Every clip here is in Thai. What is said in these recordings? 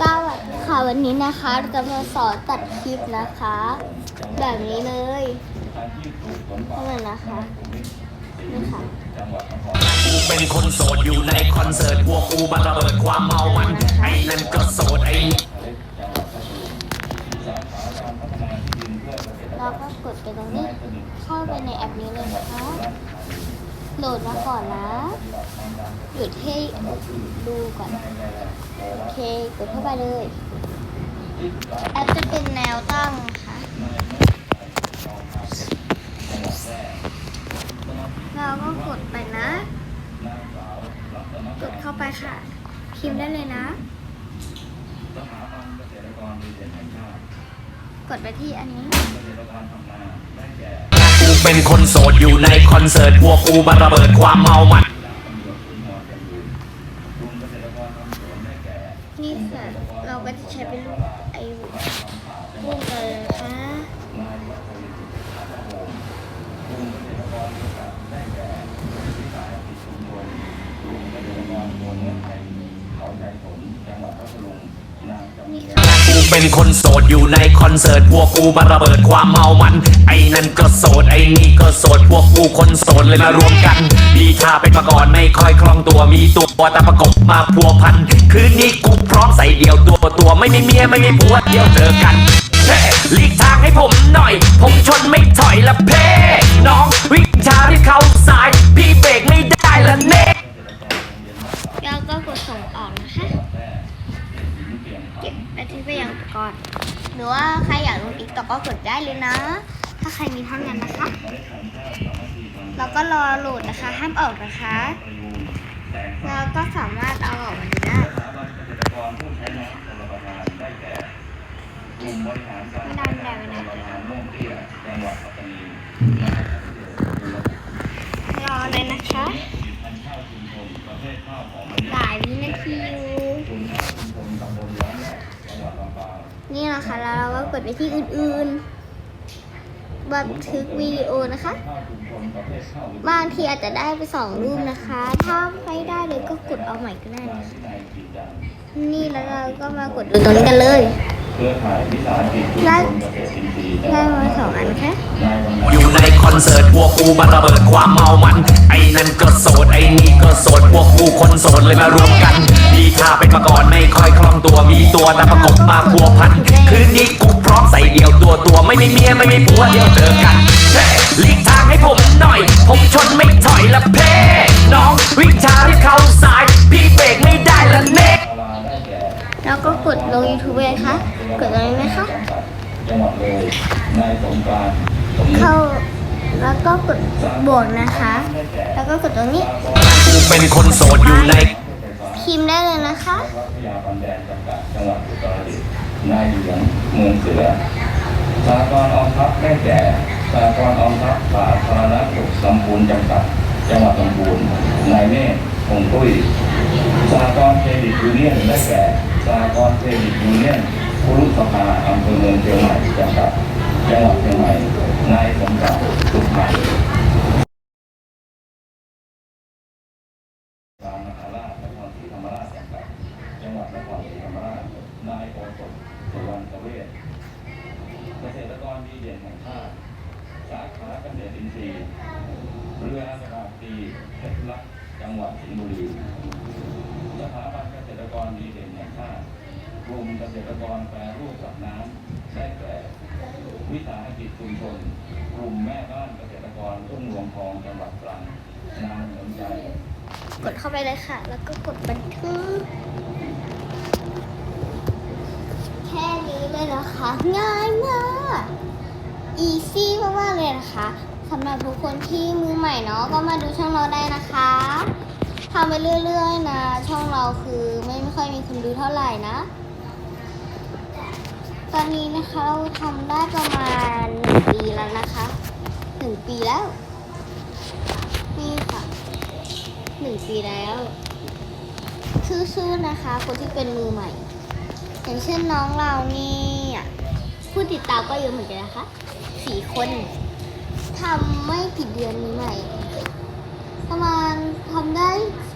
สวัสดีค่ะวันนี้นะคะเราจะมาสอนตัดคลิปนะคะ แบบนี้เลยนี่นนะคะนี่ค่ะกูเป็นคนโสดอยู่ในคอนเสิร์ตพวกกูมาระเบิดความเมามันไอ้นั่นก็โสดไอ้นี่เราก็กดไปตรงนี้เข้าไปในแอปนี้เลยนะคะโหลดมาก่อนนะหยุดให้ดูก่อนโอ เคกดเข้าไปเลยแอปจะเป็นแนวตั้งค่ะเราก็กดไปนะ กดเข้าไปค่ะ พิมพ์ได้เลยนะ กดไปที่อันนี้กูเป็นคนโสดอยู่ในคอนเสิร์ตพวกกูมาระเบิดความเมามัน นี่ค่ะ เราก็จะใช้เป็นรูปไอ้รูปอะไรนะคะ นี่ค่ะ กู เป็นคนโสดอยู่ในคอนเสิร์ตพวกกูมาระเบิดความเมามัน ไอ้นั่นก็โสดไอ้นี่ก็โสดพวกกูคนโสดเลยมารวมกันดีท่าเป็นมาก่อนไม่ค่อยคล่องตัวมีตัวแต่ประกบมาพัวพัน คืนนี้กูพร้อมใส่เดียวตัวตัวไม่มีเมียไม่มีผัวเดียวเจอกันหลีกทางให้ผมหน่อย ผมชนไม่ถอยละเพน้องวิชาที่เขา ติ๊กต็อกก็กดได้เลยนะ ถ้าใครมีเท่านั้นนะคะ แล้วก็รอโหลดนะคะ ห้ามออกนะคะ แล้วก็สามารถเอาออกมาได้ไม่ได้ไม่ได้ไม่ได้รอเลยนะคะหลายวินาทีอยู่ นี่นะคะ แล้วเราก็กดไปที่อื่นๆ บันทึกวิดีโอนะคะ บางทีอาจจะได้ไปสองรูปนะคะ ถ้าไม่ได้เลยก็กดเอาใหม่ก็ได้นะคะนี่แล้วเราก็มากดดูตรงนี้กันเลย เครือข่ายวิสาหกิจชุมชนเกษตรอินทรีย์ได้มาสองอันค่ะนายวันอยู่ในคอนเสิร์ตพวกกูมาระเบิดความเมามัน ไอ้นั่นก็โสดไอ้นี่ก็โสดพวกกูคนโสดเลยมารวมกัน ดีท่าเป็นมาก่อนไม่ค่อยคล่องตัวมีตัวแต่ประกบมาพัวพัน คืนนี้กูพร้อมใส่เดียวตัวตัวไม่มีเมียไม่มีผัวเดียวเจอกันเฮ้หลีกทางให้ผมหน่อย ผมชนไม่ถอยละเพ่น้องวิ่งช้าที่เขาสาย พี่เบรกไม่ได้ละเน่ดาราได้แก่แล้วก็กดลง YouTube เลยค่ะ กดตรงนี้ไหมคะ จังหวัด เลยนายสงกรานต์สมนึกเข้าแล้วก็กดบวกนะคะ แล้วก็กดตรงนี้กูเป็นคนโสดอยู่ในพิมพ์ได้เลยนะคะวัดพยาบันแดนจำกัดจังหวัดอุตรดิตถ์นายเหลืองเมืองเสือสากรณ์ออมทรัพย์ได้แก่สากรณ์ออมทรัพย์สาธารณสุขสมบูรณ์จำกัดจังหวัดลำพูนนายเมฆคงตุ้ยสากรณ์เครดิตยูเนียนได้แก่สากรณ์เครดิตยูเนียน คุรุสภาอำเภอเมืองเชียงใหม่จำกัดจังหวัดเชียงใหม่นายสมศักดิ์สุขใหม่ตามมหาราชนครศรีธรรมราชจังหวัดนครศรีธรรมราชนายโอสถสุวรรณเวชเกษตรกรดีเด่นแห่งชาติสาขาเกษตรอินทรีย์เรืออากาศดีเพชรลักษณ์จังหวัดสิงห์บุรีสถาบันเกษตรกรดีเด่น กลุ่มเกษตรกรแปรรูปสัตว์น้ำได้แก่วิสาหกิจชุมชนกลุ่มแม่บ้านเกษตรกรทุ่งรวงทองจังหวัดตรังนางเหมือนใจกดเข้าไปเลยค่ะ แล้วก็กดบันทึก แค่นี้เลยนะคะ ง่ายมาก อีซี่มากๆเลยนะคะสำหรับทุกคนที่มือใหม่เนาะก็มาดูช่องเราได้นะคะทำไปเรื่อยๆนะ ช่องเราคือไม่ไม่ค่อยมีคนดูเท่าไหร่นะ ตอนนี้นะคะเราทำได้ประมาณหนึ่งปีแล้วนะคะหนึ่งปีแล้ว นี่ค่ะหนึ่งปีแล้วสู้ๆนะคะ คนที่เป็นมือใหม่ อย่างเช่นน้องเรานี่ผู้ติดตามก็เยอะเหมือนกันนะคะสี่คนทำไม่กี่เดือนนี้ใหม่ ประมาณทำได้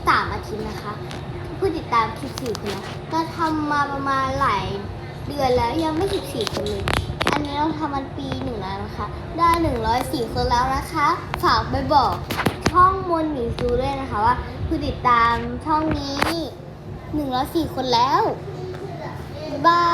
สามอาทิตย์นะคะ ผู้ติดตาม14คนแล้วเราทำมาประมาณหลาย เดือนแล้วยังไม่14คนเลยอันนี้เราทำมันปีหนึ่งแล้วนะคะ ได้104คนแล้วนะคะ ฝากไปบอกช่องมนหมีซูด้วยนะคะว่าผู้ติดตามช่องนี้104คนแล้วบ๊ายบาย